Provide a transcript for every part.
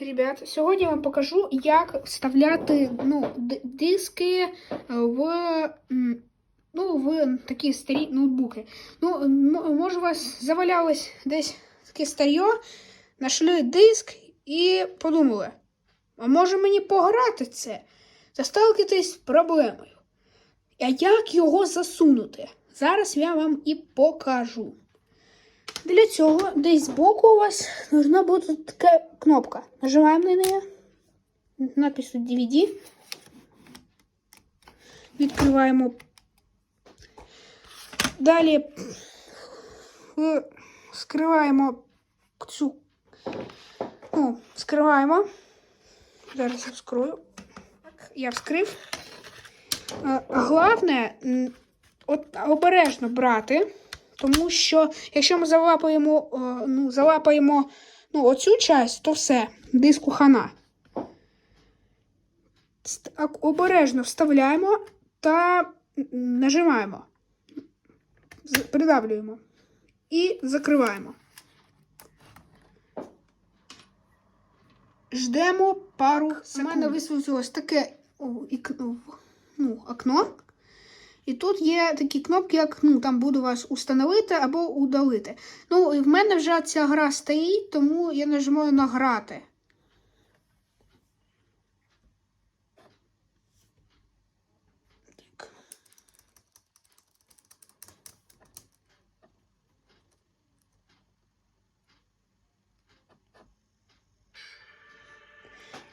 Ребят, сьогодні я вам покажу, як вставляти ну, диски в, ну, в такі старі ноутбуки. Ну, може, у вас завалялось десь таке старьо, знайшли диск і подумали, а може мені пограти це? Та з проблемою. А як його засунути? Зараз я вам і покажу. Для цього десь збоку у вас должна бути така кнопка. Нажимаємо на неї. Напис тут DVD. Відкриваємо. Далі е, скриваємо цю. Ну, скриваємо. Зараз я вскрою. Я вскрив. Е, Головне, обережно брати. Тому що якщо ми залапаємо, е, ну, залапаємо ну, оцю часть, то все, диску хана. Обережно вставляємо та нажимаємо. Придавлюємо. І закриваємо. Ждемо пару секунд. У мене висвітлилось таке ну, окно. І тут є такі кнопки, як ну, там буду вас установити або удалити. Ну, і в мене вже ця гра стоїть, тому я нажимаю на грати.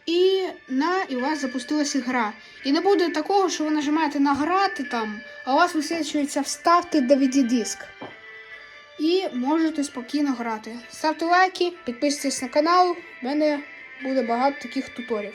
І на і у вас запустилася гра. І не буде такого, що ви нажимаєте на грати там, а у вас висвічується вставити DVD-диск. І можете спокійно грати. Ставте лайки, підписуйтесь на канал, в мене буде багато таких туторів.